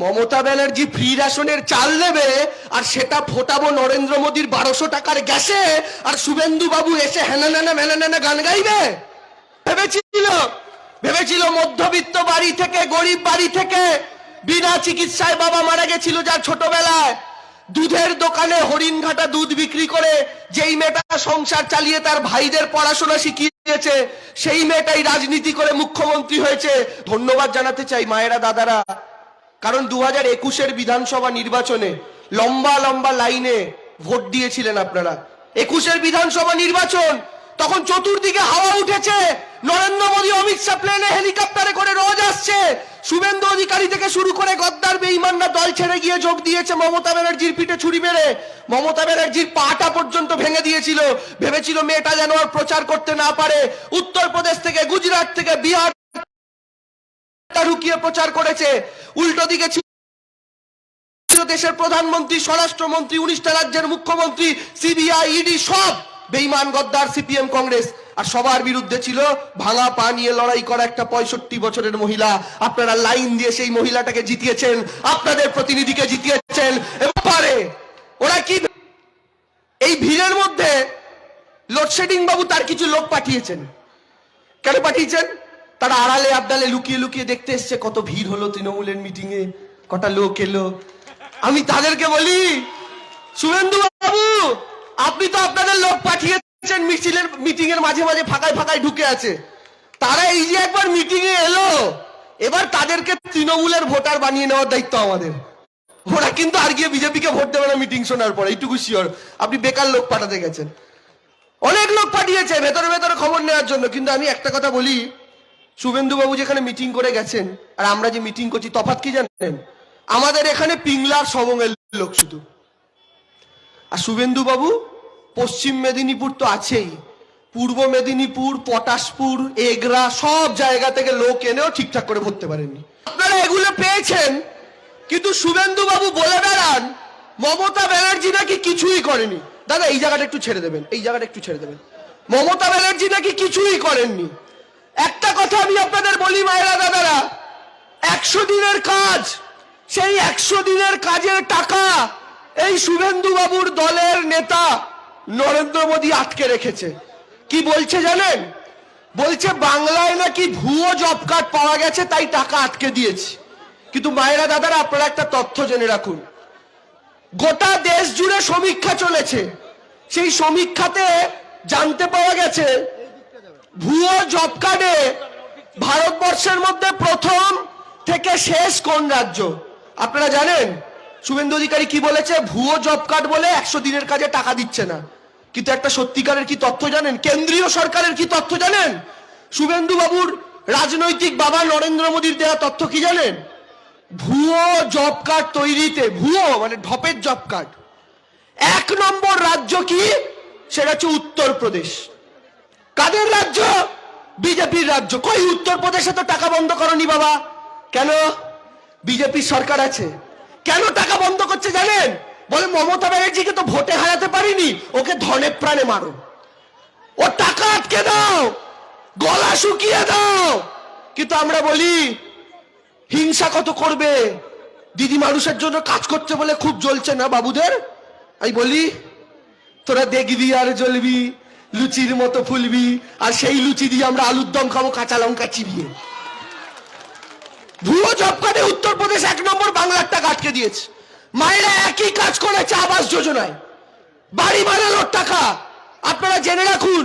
Mamata Banerjee free রেশনের চাল দেবে আর সেটা ফোটাবো নরেন্দ্র মোদীর বারোশো টাকার গ্যাসে আর শুভেন্দু বাবু এসে হেনা নানা মেনা নানা গান গাইবে? ভেবেছিল? ভেবেছিল মধ্যবিত্ত বাড়ি থেকে, গরিব বাড়ি থেকে বিনা চিকিৎসায় বাবা মারা গেছিল যার ছোটবেলায়। দুধের দোকানে হরিণঘাটা দুধ বিক্রি করে যেই মেয়েটা সংসার চালিয়ে তার ভাইদের পড়াশোনা শিখিয়েছে, সেই মেয়েটাই রাজনীতি করে মুখ্যমন্ত্রী হয়েছে। ধন্যবাদ জানাতে চাই মায়েরা, দাদারা। কারণ দু হাজার একুশের বিধানসভা নির্বাচনে লম্বা লম্বা লাইনে ভোট দিয়েছিলেন আপনারা। একুশের বিধানসভা নির্বাচন, তখন চতুর্দিকে হাওয়া উঠেছে। নরেন্দ্র মোদী, অমিত শাহ প্লেনে হেলিকপ্টারে করে রোজ আসছে। শুভেন্দু অধিকারী থেকে শুরু করে গদ্দার বেঈমানরা দল ছেড়ে গিয়ে যোগ দিয়েছে মমতা ব্যানার্জির পিঠে ছুরি মেরে। মমতা ব্যানার্জির পাটা পর্যন্ত ভেঙে দিয়েছিল। ভেবেছিল মেয়েটা যেন আর প্রচার করতে না পারে। উত্তরপ্রদেশ থেকে, গুজরাট থেকে, বিহার রুকিয়ে প্রচার করেছে। উল্টো দিকে দেশের প্রধানমন্ত্রী, স্বরাষ্ট্রমন্ত্রী, উনিশটা রাজ্যের মুখ্যমন্ত্রী, সিবিআই, ইডি সব বেইমান, গদ্দার, সিপিএম, কংগ্রেস। আর সবার বিরুদ্ধে ছিল ভাঙা পা নিয়ে লড়াই করা একটা পঁয়ষট্টি বছরের মহিলা। আপনারা লাইন দিয়ে সেই মহিলাটাকে জিতিয়েছেন, আপনাদের প্রতিনিধিকে জিতিয়েছেন। পারে ওরা কি এই ভিড়ের মধ্যে লোডশেডিং বাবু তার কিছু লোক পাঠিয়েছেন। কেন পাঠিয়েছেন? তারা আড়ালে আবডালে লুকিয়ে লুকিয়ে দেখতে এসছে, কত ভিড় হলো তৃণমূলের মিটিং এ, কটা লোক এলো। আমি তাদেরকে বলি, শুভেন্দু বাবু, আপনি তো আপনাদের লোক পাঠিয়েছেন, মিছিলের মিটিং এর মাঝে মাঝে ফাঁকায় ফাঁকায় ঢুকে আছে। তারা এই যে একবার মিটিং এ এলো, এবার তাদেরকে তৃণমূলের ভোটার বানিয়ে নেওয়ার দায়িত্ব আমাদের। ওরা কিন্তু আর গিয়ে বিজেপিকে ভোট দেবে না মিটিং শোনার পর, এইটুকু শিওর আপনি বেকার লোক পাঠাতে গেছেন। অনেক লোক পাঠিয়েছে, ভেতরে ভেতরে খবর নেওয়ার জন্য, কিন্তু আমি একটা কথা বলি শুভেন্দু বাবু যেখানে মিটিং করে গেছেন, আর আমরা যে মিটিং করছি, তফাৎ কি জানেন? আমাদের এখানে পিংলার সবঙ্গের লোক শুধু। আর শুভেন্দুবাবু পশ্চিম মেদিনীপুর তো আছেই। পূর্ব মেদিনীপুর, পটাশপুর, এগরা, সব জায়গা থেকে লোক এনেও ঠিকঠাক করে ভরতে পারেননি। আপনারা এগুলো পেয়েছেন, কিন্তু শুভেন্দুবাবু বলে বেড়ান, মমতা ব্যানার্জি নাকি কিছুই করেনি। দাদা, এই জায়গাটা একটু ছেড়ে দেবেন, এই জায়গাটা একটু ছেড়ে দেবেন। মমতা ব্যানার্জি নাকি কিছুই করেননি। একটা কথা আমি আপনাদের বলি, মায়েরা দাদারা। একশো দিনের কাজ, সেই একশো দিনের কাজের টাকা এই শুভেন্দু বাবুর দলের নেতা নরেন্দ্র মোদী আটকে রেখেছে। কি বলছে জানেন? বলছে, বাংলায় নাকি ভুয়ো জব কার্ড পাওয়া গেছে, তাই টাকা আটকে দিয়েছে। কিন্তু মায়েরা দাদারা, আপনারা একটা তথ্য জেনে রাখুন। গোটা দেশ জুড়ে সমীক্ষা চলেছে। সেই সমীক্ষাতে জানতে পাওয়া গেছে ভুয়ো জব কার্ডে ভারতবর্ষের মধ্যে প্রথম থেকে শেষ কোন রাজ্য? আপনারা জানেন? শুভেন্দু অধিকারী কি বলেছে? ভুয়ো জব কার্ড বলে একশো দিনের কাজে টাকা দিচ্ছে না। কিন্তু একটা সত্যিকারের কি তথ্য জানেন? কেন্দ্রীয় সরকারের কি তথ্য জানেন? শুভেন্দু বাবুর রাজনৈতিক বাবা নরেন্দ্র মোদীর দেওয়া তথ্য কি জানেন? ভুয়ো জব কার্ড তৈরিতে, ভুয়ো মানে ঢপের জব কার্ড এক নম্বর রাজ্য কি? সেটা হচ্ছে উত্তরপ্রদেশ। কাদের রাজ্য? বিজেপির রাজ্য। কই উত্তরপ্রদেশে তো টাকা বন্ধ করনি বাবা? কেন? বিজেপির সরকার আছে। কেন টাকা বন্ধ করছে জানেন? বলে মমতা ব্যানার্জিকে তো ভোটে হারাতে পারিনি, ওকে ধনে প্রাণে মারো। ও টাকা আটকে দাও, গলা শুকিয়ে দাও। কিন্তু আমরা বলি, হিংসা কত করবে? দিদি মানুষের জন্য কাজ করছে বলে খুব জ্বলছে না বাবুদের? আমি বলি, তোরা দেখবি আর জ্বলবি লুচির মতো ফুলবি, আর সেই লুচি দিয়ে আমরা আলুর দম খাব, কাঁচা লঙ্কা চিবিয়ে। ভুয়ো জব কার্ডে উত্তরপ্রদেশ এক নম্বর বাংলার টাকা আটকে দিয়েছে। মায়েরা একই কাজ করেছে আবাস যোজনায়। বাড়ি বানানোর টাকা। আপনারা জেনে রাখুন,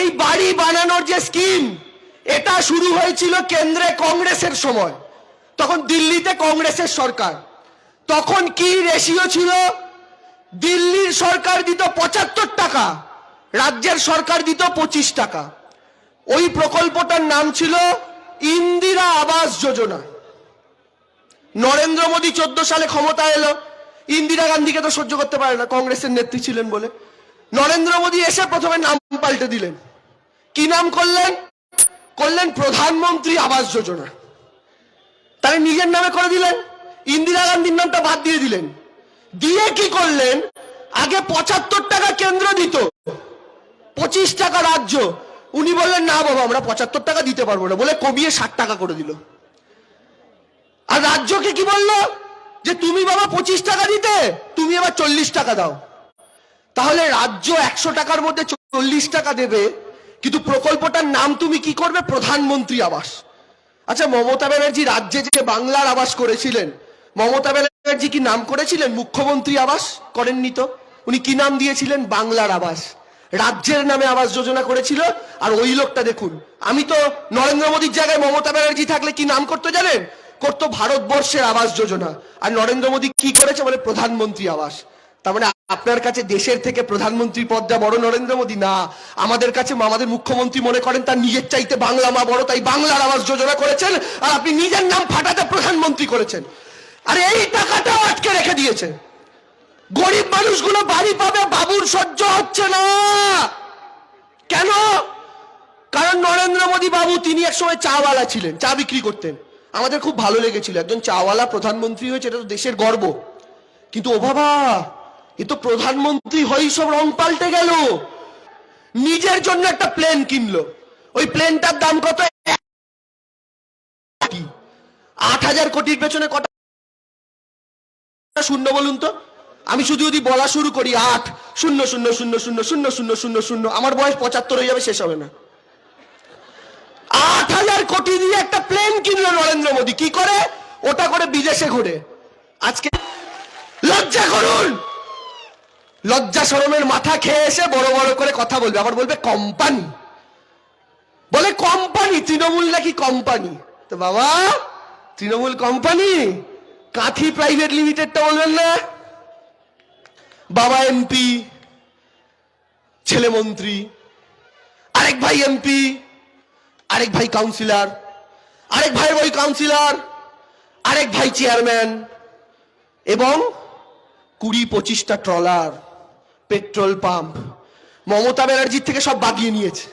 এই বাড়ি বানানোর যে স্কিম, এটা শুরু হয়েছিল কেন্দ্রে কংগ্রেসের সময়, তখন দিল্লিতে কংগ্রেসের সরকার। তখন কি রেশিও ছিল? দিল্লির সরকার দিত পঁচাত্তর টাকা। রাজ্যের সরকার দিত পঁচিশ টাকা। ওই প্রকল্পটার নাম ছিল ইন্দিরা আবাস যোজনা। নরেন্দ্র মোদী চোদ্দ সালে ক্ষমতা এলো। ইন্দিরা গান্ধীকে তো সহ্য করতে পারে না, কংগ্রেসের নেত্রী ছিলেন বলে। নরেন্দ্র মোদী এসে প্রথমে নাম পাল্টে দিলেন। কি নাম করলেন? করলেন প্রধানমন্ত্রী আবাস যোজনা। তাহলে নিজের নামে করে দিলেন। ইন্দিরা গান্ধীর নামটা বাদ দিয়ে দিলেন। দিয়ে কি করলেন? আগে পঁচাত্তর টাকা কেন্দ্র দিত। পঁচিশ টাকা রাজ্য। উনি বললেন, না বাবা, আমরা পঁচাত্তর টাকা দিতে পারব না। বলে কমিয়ে ষাট টাকা করে দিল। আর রাজ্যকে কি বলল? যে তুমি বাবা পঁচিশ টাকা দিতে, তুমি এবার চল্লিশ টাকা দাও। তাহলে রাজ্য একশো টাকার মধ্যে চল্লিশ টাকা দেবে, কিন্তু প্রকল্পটার নাম তুমি কি করবে? প্রধানমন্ত্রী আবাস। আচ্ছা মমতা ব্যানার্জি রাজ্যে যে বাংলার আবাস করেছিলেন, মমতা ব্যানার্জি কি নাম করেছিলেন? মুখ্যমন্ত্রী আবাস করেননি তো? উনি কি নাম দিয়েছিলেন? বাংলার আবাস। রাজ্যের নামে আবাস যোজনা করেছিল, আর ওই লোকটা দেখুন। আমি তো নরেন্দ্র মোদীর জায়গায় মমতা ব্যানার্জি থাকলে কি নাম করতে জানেন? করতো ভারতবর্ষের আবাস যোজনা। আর নরেন্দ্র মোদী কি করেছে বলে? প্রধানমন্ত্রী আবাস। তার মানে আপনার কাছে দেশের থেকে প্রধানমন্ত্রী পদটা বড় নরেন্দ্র মোদী, না। আমাদের কাছে আমাদের মুখ্যমন্ত্রী মনে করেন তার নিজের চাইতে বাংলা মা বড়, তাই বাংলার আবাস যোজনা করেছেন, আর আপনি নিজের নাম ফাটাতে প্রধানমন্ত্রী করেছেন। আর এই টাকাটাও আটকে রেখে দিয়েছে। গরিব মানুষগুলো বাড়ি পাবে, বাবুর সহ্য হচ্ছে না। কেন? কারণ নরেন্দ্র মোদী বাবু, তিনি একসময় চাওয়ালা ছিলেন, চা বিক্রি করতেন। আমাদের খুব ভালো লেগেছিল, একজন চাওয়ালা প্রধানমন্ত্রী হয়েছে, এটা তো দেশের গর্ব। কিন্তু ও বাবা, এ তো প্রধানমন্ত্রী হয়েই সব রং পাল্টে গেল। নিজের জন্য একটা প্লেন কিনলো। ওই প্লেনটার দাম কত? এক আট হাজার কোটির পেছনে কটা শূন্য বলুন তো? আমি শুধু যদি বলা শুরু করি আট, শূন্য শূন্য শূন্য শূন্য শূন্য শূন্য শূন্য শূন্য, আমার বয়স পঁচাত্তর হয়ে যাবে, শেষ হবে না। আট হাজার কোটি দিয়ে একটা প্লেন কিনলো নরেন্দ্র মোদী। কি করে? ওটা করে বিদেশে ঘুরে। আজকে লজ্জা করুন! লজ্জা সরমের মাথা খেয়ে এসে বড় বড় করে কথা বলবে। আবার বলবে, কোম্পানি বলে, কোম্পানি, তৃণমূল নাকি কোম্পানি? তো বাবা, তৃণমূল কোম্পানি? কাঁথি প্রাইভেট লিমিটেডটা বলবেন না? বাবা এমপি, ছেলে মন্ত্রী, আরেক ভাই এমপি, আরেক ভাই কাউন্সিলর, আরেক ভাই ওই কাউন্সিলর, আরেক ভাই চেয়ারম্যান, এবং কুড়ি পঁচিশটা ট্রলার, পেট্রোল পাম্প, মমতা ব্যানার্জির থেকে সব বাগিয়ে নিয়েছে।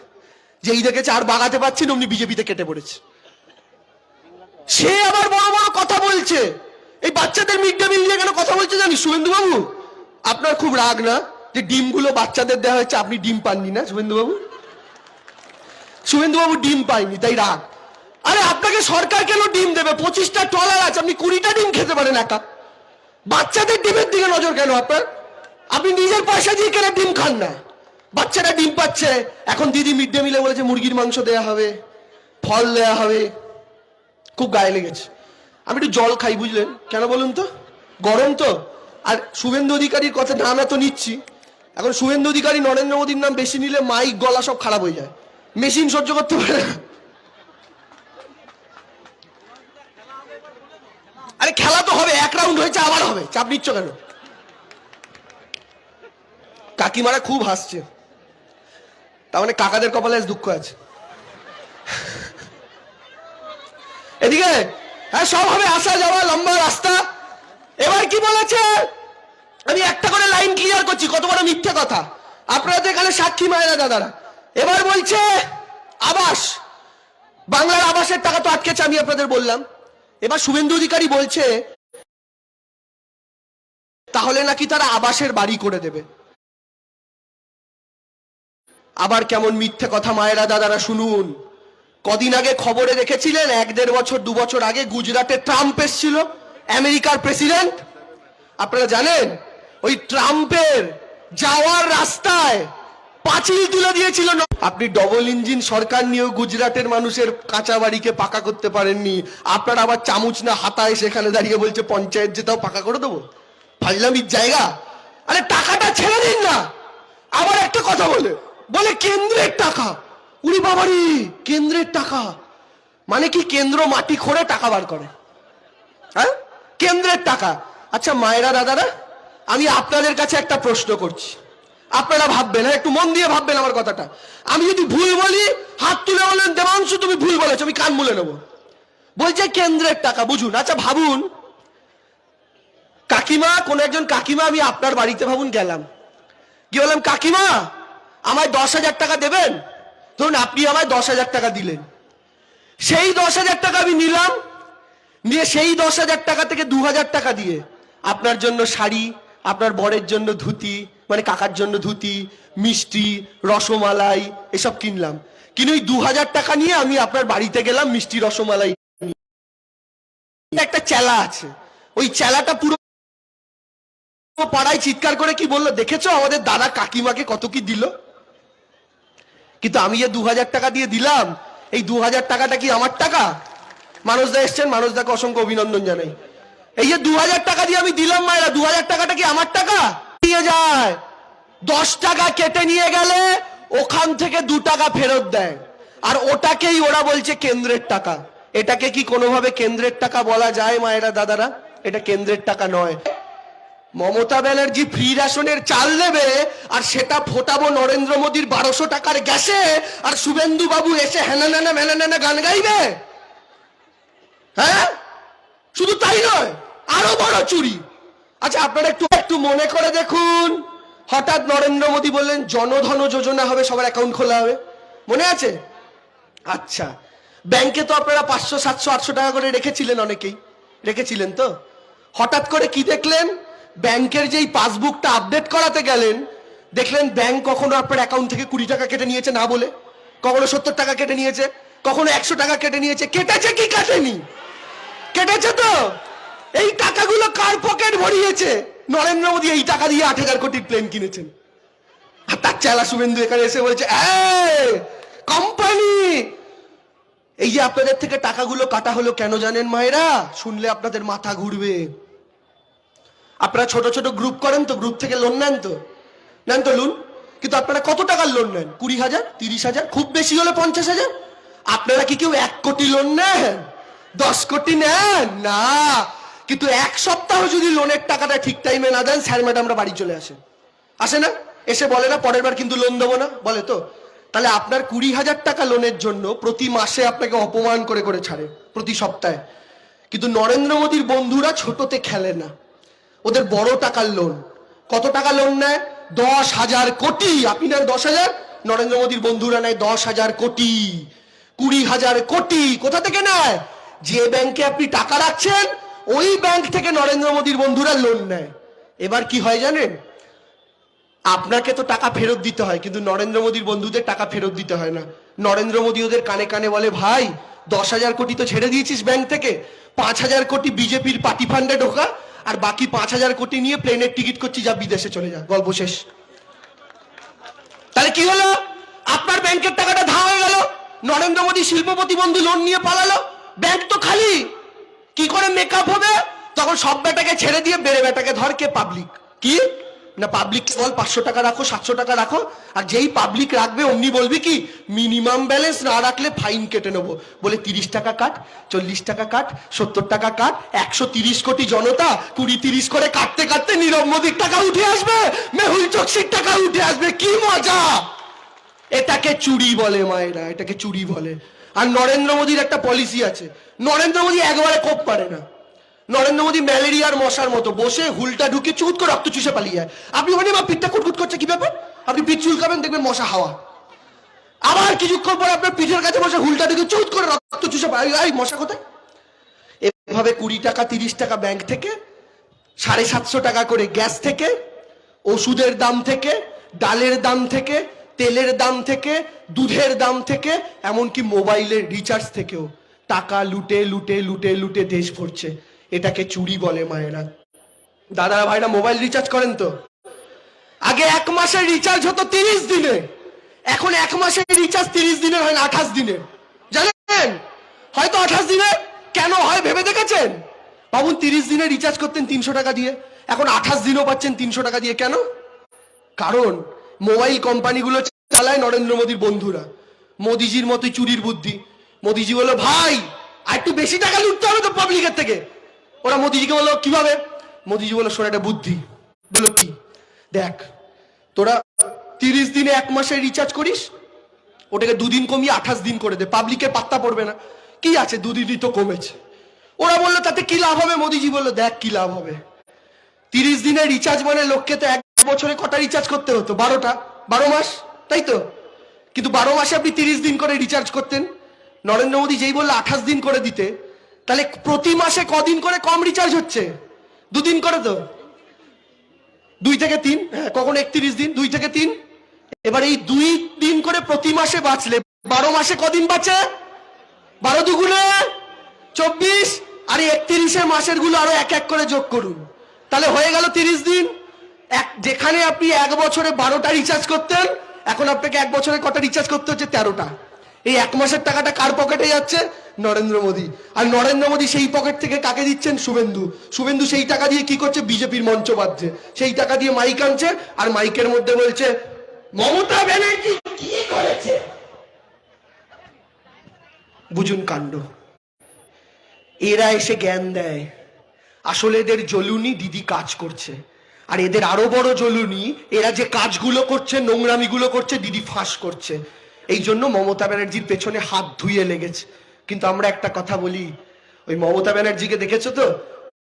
যেই দেখেছে আর বাগাতে পারছি না, অমনি বিজেপিতে কেটে পড়েছে। সে আবার বড় বড় কথা বলছে। এই বাচ্চাদের মিড ডে মিল নিয়ে কেন কথা বলছে জানি শুভেন্দু বাবু আপনার খুব রাগ না যে ডিমগুলো বাচ্চাদের দেওয়া হয়েছে? আপনি ডিম পাননি না শুভেন্দু বাবু শুভেন্দু বাবু ডিম পাইনি তাই রাগ। আরে, আপনাকে সরকার কেন ডিম দেবে? পঁচিশটা ট্রলার আছে, আপনি কুড়িটা ডিম খেতে পারেন একা। বাচ্চাদের ডিমের দিকে নজর কেন আপনার? আপনি নিজের পয়সা দিয়ে কেন ডিম খান না? বাচ্চারা ডিম পাচ্ছে। এখন দিদি মিড ডে মিলে বলেছে, মুরগির মাংস দেয়া হবে, ফল দেয়া হবে। খুব গায়ে লেগেছে। আমি একটু জল খাই, বুঝলেন? কেন বলুন তো? গরম তো? আর শুভেন্দু অধিকারীর কথা নাম এত নিচ্ছি। এখন শুভেন্দু অধিকারী নরেন্দ্র মোদীর নাম বেশি নিলে মাইক, গলা সব খারাপ হয়ে যায়। মেশিন সহ্য করতে পারে আরে খেলা তো হবে, এক রাউন্ড হয়েছে, আবার হবে। চাপ নিচ্ছ কেন? কাকিমারা খুব হাসছে। তার মানে কাকাদের কপালে দুঃখ আছে। এদিকে হ্যাঁ সব হবে, আসা যাওয়া, লম্বা রাস্তা। এবার কি বলেছে? আমি একটা করে লাইন ক্লিয়ার করছি, কত বড় মিথ্যে কথা। আপনারা তো এখানে সাক্ষী মায়েরা দাদারা। এবার বলছে, আবাস, বাংলার আবাসের টাকা তো আটকেছে, আমি আপনাদের বললাম। এবার শুভেন্দু অধিকারী বলছে, তাহলে নাকি তারা আবাসের বাড়ি করে দেবে। আবার কেমন মিথ্যে কথা মায়েরা দাদারা শুনুন। কদিন আগে খবরে দেখেছিলেন, এক দেড় বছর, দু বছর আগে গুজরাটে ট্রাম্প এসেছিল। আমেরিকার প্রেসিডেন্ট, আপনারা জানেন, ওই ট্রাম্পের যাওয়ার রাস্তায় পাঁচিল তুলে দিয়েছিল আপনি ডবল ইঞ্জিন সরকার নিয়েও গুজরাটের মানুষের কাঁচা বাড়িকে পাকা করতে পারেননি। আপনার আবার চামচ না হাতায় সেখানে দাঁড়িয়ে বলছে, পঞ্চায়েত যেটাও পাকা করে দেবো। ফাজলামির জায়গা। আরে টাকাটা ছেড়ে দিন না। আবার একটা কথা বলে। বলে কেন্দ্রের টাকা। উনি বাবারি, কেন্দ্রের টাকা। মানে কি কেন্দ্র মাটি খোঁড়ে টাকা বার করে? হ্যাঁ? কেন্দ্রের টাকা। আচ্ছা মায়েরা, দাদারা, আমি আপনাদের কাছে একটা প্রশ্ন করছি। আপনারা ভাববেন হ্যাঁ একটু মন দিয়ে ভাববেন আমার কথাটা। আমি যদি ভুল বলি, হাত তুলে বলেন, দেবাংশু, তুমি ভুল বলেছ, আমি কান মুলে নেব। বলছে, কেন্দ্রের টাকা, বুঝুন। আচ্ছা ভাবুন, কাকিমা, কোন একজন কাকিমা, আমি আপনার বাড়িতে ভাবুন গেলাম। কি বললাম, কাকিমা, আমায় দশ হাজার টাকা দেবেন? ধরুন, আপনি আমায় দশ হাজার টাকা দিলেন। সেই দশ হাজার টাকা আমি নিলাম নিয়ে সেই দশ হাজার টাকা থেকে দু হাজার টাকা দিয়ে আপনার জন্য শাড়ি, আপনার বরের জন্য ধুতি মানে কাকার জন্য ধুতি, মিষ্টি, রসমালাই, এসব কিনলাম। কিন্তু ওই দু হাজার টাকা নিয়ে আমি আপনার বাড়িতে গেলাম, মিষ্টি, রসমালাই একটা চেলা আছে। ওই চেলাটা পুরো পাড়ায় চিৎকার করে কি বলল? দেখেছ? আমাদের দাদা কাকিমাকে কত কি দিল? কিন্তু আমি যে দু হাজার টাকা দিয়ে দিলাম, এই দু হাজার টাকাটা কি আমার টাকা? মানুষদা এসছেন মানুষদাকে অসংখ্য অভিনন্দন জানাই। এই যে দু হাজার টাকা দিয়ে আমি দিলাম মায়েরা দু হাজার টাকাটা কি আমার টাকা? নিয়ে যায়। দশ টাকা কেটে নিয়ে গেলে ওখান থেকে দু টাকা ফেরত দেয়। আর ওটাকেই ওরা বলছে কেন্দ্রের টাকা। এটাকে কি কোনোভাবে কেন্দ্রের টাকা বলা যায় মায়েরা, দাদারা? এটা কেন্দ্রের টাকা নয়। মমতা ব্যানার্জি ফ্রি রেশনের চাল দেবে আর সেটা ফোটাবো নরেন্দ্র মোদীর বারোশো টাকার গ্যাসে আর শুভেন্দু বাবু এসে হেনা নানা মেনা নানা গান গাইবে? হ্যাঁ? শুধু তাই নয়, আরও বড় চুরি। আচ্ছা আপনারা একটু একটু মনে করে দেখুন। হঠাৎ নরেন্দ্র মোদী বললেন, জনধন যোজনা হবে, সবার অ্যাকাউন্ট খোলা হবে। মনে আছে? আচ্ছা ব্যাংকে তো আপনারা পাঁচশো, সাতশো, আটশো টাকা করে রেখেছিলেন অনেকেই। রেখেছিলেন তো? হঠাৎ করে কি দেখলেন? ব্যাংকের যেই পাসবুকটা আপডেট করাতে গেলেন, দেখলেন ব্যাংক কখনো আপনার অ্যাকাউন্ট থেকে কুড়ি টাকা কেটে নিয়েছে না বলে। কখনো সত্তর টাকা কেটে নিয়েছে। কখনো একশো টাকা কেটে নিয়েছে। কেটেছে কি কাটেনি? কেটেছে তো? এই টাকাগুলো কার পকেট ভরিয়েছে? নরেন্দ্র মোদী এই টাকা দিয়ে আট হাজার কোটির প্লেন কিনেছেন। আর তার চেলা শুভেন্দু এখানে এসে বলছে কোম্পানি এই যে আপনাদের থেকে টাকাগুলো কাটা হলো কেন জানেন মায়েরা? শুনলে আপনাদের মাথা ঘুরবে। আপনারা ছোট ছোট গ্রুপ করেন তো গ্রুপ থেকে লোন নেন তো। নেন তো লোন কিন্তু আপনারা কত টাকার লোন নেন? কুড়ি হাজার, তিরিশ হাজার, খুব বেশি হলে পঞ্চাশ হাজার? আপনারা কি কেউ এক কোটি লোন নেন? দশ কোটি নেন? না। কিন্তু এক সপ্তাহ যদি লোনের টাকাটা ঠিক টাইমে না দেন, স্যার ম্যাডামরা বাড়ি চলে আসে। আসে না? এসে বলে না, পরের বার কিন্তু লোন দেবো না। বলে তো? তাহলে আপনার কুড়ি হাজার টাকা লোনের জন্য প্রতি মাসে আপনাকে অপমান করে করে ছাড়ে, প্রতি সপ্তাহে। কিন্তু নরেন্দ্র মোদীর বন্ধুরা ছোটতে খেলে না। ওদের বড় টাকার লোন কত টাকা লোন নেয়? দশ হাজার কোটি। আপনি নেন দশ হাজার? নরেন্দ্র মোদীর বন্ধুরা নেয় দশ হাজার কোটি। কুড়ি হাজার কোটি কোথা থেকে নেয়? যে ব্যাংকে আপনি টাকা রাখছেন, ওই ব্যাংক থেকে নরেন্দ্র মোদীর বন্ধুরা লোন নেয়। এবার কি হয় জানেন? আপনাকে তো টাকা ফেরত দিতে হয়, কিন্তু নরেন্দ্র মোদীর বন্ধুদের টাকা ফেরত দিতে হয় না। নরেন্দ্র মোদী ওদের কানে কানে বলে, ভাই, দশ হাজার কোটি তো ছেড়ে দিয়েছিস ব্যাংক থেকে। পাঁচ হাজার কোটি বিজেপির পার্টি ফান্ডে ঢোকা, আর বাকি পাঁচ হাজার কোটি নিয়ে প্লেনের টিকিট করছি, যা বিদেশে চলে যা। গল্প শেষ। তাহলে কি হলো? আপনার ব্যাংকের টাকাটা ধা হয়ে গেল। নরেন্দ্র মোদী শিল্পপতি বন্ধু লোন নিয়ে পালালো। ব্যাংক তো খালি। কি করে মেকআপ হবে? তখন সব বেটাকে ছেড়ে দিয়ে বেড়ে বেটাকে ধর কে পাবলিক কি? না পাবলিক বল পাঁচশো টাকা রাখো, সাতশো টাকা রাখো। আর যেই পাবলিক রাখবে, অমনি বলবি কি মিনিমাম ব্যালেন্স না রাখলে ফাইন কেটে নেব। বলে তিরিশ টাকা কাট, চল্লিশ টাকা কাট, সত্তর টাকা কাট, একশো তিরিশ কোটি জনতা কুড়ি তিরিশ করে কাটতে কাটতে নীরব মোদীর টাকা উঠে আসবে। মেহুল চকসির টাকা উঠে আসবে। কি মজা! এটাকে চুরি বলে মায়েরা, এটাকে চুরি বলে। আর নরেন্দ্র মোদীর একটা পলিসি আছে। নরেন্দ্র মোদী একবারে কোপ পারে না। নরেন্দ্র মোদী ম্যালেরিয়ার মশার মতো বসে হুলটা ঢুকে চুট করে রক্ত চুষে পালিয়ে যায়। আপনি ওখানে মা, পিঠটা কুটকুট করছে কি ব্যাপার? আপনি পিঠ চুলকাবেন, দেখবেন মশা হাওয়া। আবার কিছুক্ষণ পর আপনার পিঠের কাছে বসে হুলটা ঢুকে চুট করে রক্ত চুষে পালিয়ে মশা কোথায়? এভাবে কুড়ি টাকা, তিরিশ টাকা ব্যাংক থেকে, সাড়ে সাতশো টাকা করে গ্যাস থেকে, ওষুধের দাম থেকে, ডালের দাম থেকে তেলের দাম থেকে, দুধের দাম থেকে, এমনকি মোবাইলের রিচার্জ থেকেও। টাকা লুটে লুটে লুটে লুটে দেশ ভরছে। এটাকে চুরি বলে মায়েরা। দাদারা ভাইরা, মোবাইল রিচার্জ করেন তো? আগে এক মাসের রিচার্জ হতো তিরিশ দিনে। এখন এক মাসের রিচার্জ তিরিশ দিনের হয় না, আঠাশ দিনের। জানেন? হয়তো আঠাশ দিনে কেন হয় ভেবে দেখেছেন? ভাবুন তিরিশ দিনে রিচার্জ করতেন তিনশো টাকা দিয়ে। এখন আঠাশ দিনও পাচ্ছেন তিনশো টাকা দিয়ে। কেন? কারণ মোবাইল কোম্পানিগুলো চালায় নরেন্দ্র মোদীর বন্ধুরা। মোদিজির মতোই চুরির বুদ্ধি। মোদিজি বলল, ভাই, আর একটু বেশি টাকা লুটতে হবে তো পাবলিকের থেকে। ওরা মোদিজিকে বলল, কীভাবে? মোদিজি বলল, শোনা, একটা বুদ্ধি। বলল, কি? দেখ, তোরা তিরিশ দিনে এক মাসে রিচার্জ করিস, ওটাকে দুদিন কমিয়ে আঠাশ দিন করে দে। পাবলিকের পাত্তা পড়বে না। কি আছে? দুদিনই তো কমেছে। ওরা বলল, তাতে কি লাভ হবে? মোদিজি বলল, দেখ, কি লাভ হবে। তিরিশ দিনের রিচার্জ মানে লোককে তো এক বছরে কটা রিচার্জ করতে হতো? বারোটা? বারো মাস? তাই তো? কিন্তু বারো মাসে আপনি তিরিশ দিন করে রিচার্জ করতেন। নরেন্দ্র মোদী যেই বলল আঠাশ দিন করে দিতে, তাহলে প্রতি মাসে কদিন করে কম রিচার্জ হচ্ছে? দুদিন করে তো? দুই থেকে তিন? হ্যাঁ কখন একত্রিশ দিন, দুই থেকে তিন? এবার এই দুই দিন করে প্রতি মাসে বাঁচলে, বারো মাসে কদিন বাঁচে? বারো দুগুণে চব্বিশ? আর একত্রিশে মাসেরগুলো আরও এক এক করে যোগ করুন। তাহলে হয়ে গেল তিরিশ দিন। এক যেখানে আপনি এক বছরে বারোটা রিচার্জ করতেন, এখন আপনাকে এক বছরে কটা রিচার্জ করতে হচ্ছে? তেরোটা। এই এক মাসের টাকাটা কার পকেটে যাচ্ছে? নরেন্দ্র মোদী। আর নরেন্দ্র মোদী সেই পকেট থেকে কাকে দিচ্ছেন? শুভেন্দু। শুভেন্দু সেই টাকা দিয়ে কি করছে? বিজেপির মঞ্চ বাঁধছে। সেই টাকা দিয়ে মাইক আনছে আর মাইকের মধ্যে বলছে, মমতা ব্যানার্জি কি করেছে? বুঝুন কাণ্ড। এরা এসে জ্ঞান দেয়। আসলে এদের জলুনি দিদি কাজ করছে। আর এদের আরও বড় জলুনি, এরা যে কাজগুলো করছে, নোংরামিগুলো করছে, দিদি ফাঁস করছে। এই জন্য মমতা ব্যানার্জির পেছনে হাত ধুয়ে লেগেছে। কিন্তু আমরা একটা কথা বলি, ওই মমতা ব্যানার্জিকে দেখেছ তো?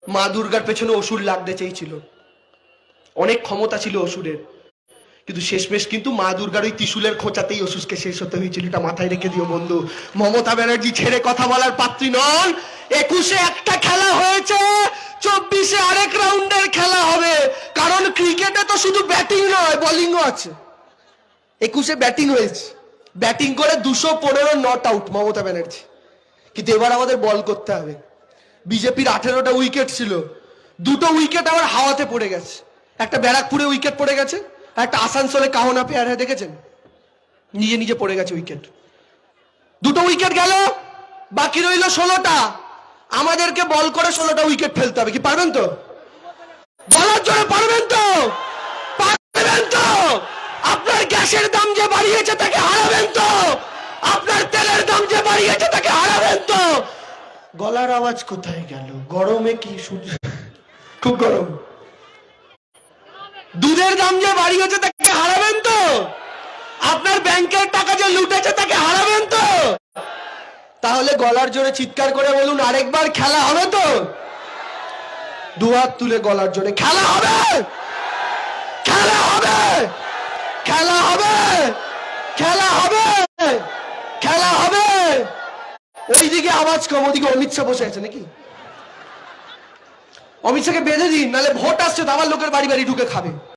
মা দুর্গার পেছনে অসুর লাগতে চেয়েছিল। অনেক ক্ষমতা ছিল অসুরের। কিন্তু শেষমেশ কিন্তু মা দুর্গার ওই ত্রিশুলের খোঁচাতেই অসুসকে শেষ হতে হয়েছিল। এটা মাথায় রেখে দিও বন্ধু। মমতা ব্যানার্জি ছেড়ে কথা বলার পাত্রী নন। একুশে একটা খেলা হয়েছে। চব্বিশে আরেক রাউন্ডের খেলা হবে। কারণ ক্রিকেটে তো শুধু ব্যাটিং নয় বোলিংও আছে। একুশে ব্যাটিং হয়েছে। ব্যাটিং করে দুশো পনেরো নট আউট মমতা ব্যানার্জি। কিন্তু এবার আমাদের বল করতে হবে। বিজেপির আঠেরোটা উইকেট ছিল। দুটো উইকেট আবার হাওয়াতে পড়ে গেছে। একটা ব্যারাকপুরে উইকেট পড়ে গেছে। একটা আসানসোলে কাহনা পেয়ার পেয়ারে দেখেছেন? নিজে নিজে পড়ে গেছে উইকেট। দুটো উইকেট গেল, বাকি রইল ষোলোটা। আমাদেরকে বল করে ষোলোটা উইকেট ফেলতে হবে, কি পারবেন তো? বলার জন্য পারবেন তো? পারবেন তো? আপনার গ্যাসের দাম যে বাড়িয়েছে তাকে হারাবেন তো? আপনার তেলের দাম যে বাড়িয়েছে তাকে হারাবেন তো? গলার আওয়াজ কোথায় গেল? গরমে কি সূর্য খুব গরম। দুধের দাম যে বাড়িয়েছে তাকে হারাবেন তো? আপনার ব্যাংকের টাকা যে লুটেছে, তাকে হারাবেন তো? তাহলে গলার জোরে চিৎকার করে বলুন, আরেকবার খেলা হবে তো? দুহাত তুলে গলার জোরে, খেলা হবে? খেলা হবে? খেলা হবে? খেলা হবে? খেলা হবে? ওইদিকে আওয়াজ কম, ওদিকে অমিত শাহ বসে আছে নাকি? অমিত শাহকে বেঁধে দিন নাহলে ভোট আসছে তো আমার লোকের বাড়ি বাড়ি ঢুকে খাবে।